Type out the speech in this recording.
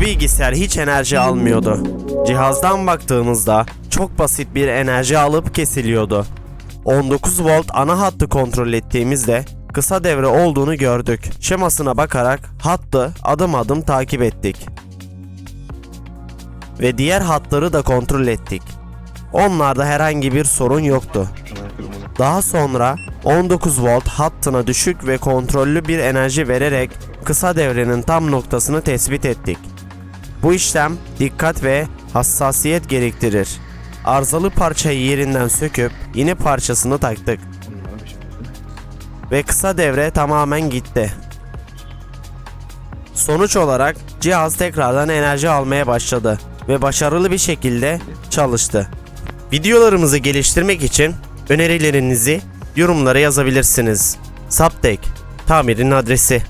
Bu bilgisayar hiç enerji almıyordu. Cihazdan baktığımızda çok basit bir enerji alıp kesiliyordu. 19 volt ana hattı kontrol ettiğimizde kısa devre olduğunu gördük. Şemasına bakarak hattı adım adım takip ettik. Ve diğer hatları da kontrol ettik. Onlarda herhangi bir sorun yoktu. Daha sonra 19 volt hattına düşük ve kontrollü bir enerji vererek kısa devrenin tam noktasını tespit ettik. Bu işlem dikkat ve hassasiyet gerektirir. Arızalı parçayı yerinden söküp yeni parçasını taktık ve kısa devre tamamen gitti. Sonuç olarak cihaz tekrardan enerji almaya başladı ve başarılı bir şekilde çalıştı. Videolarımızı geliştirmek için önerilerinizi yorumlara yazabilirsiniz. Saptek, tamirin adresi.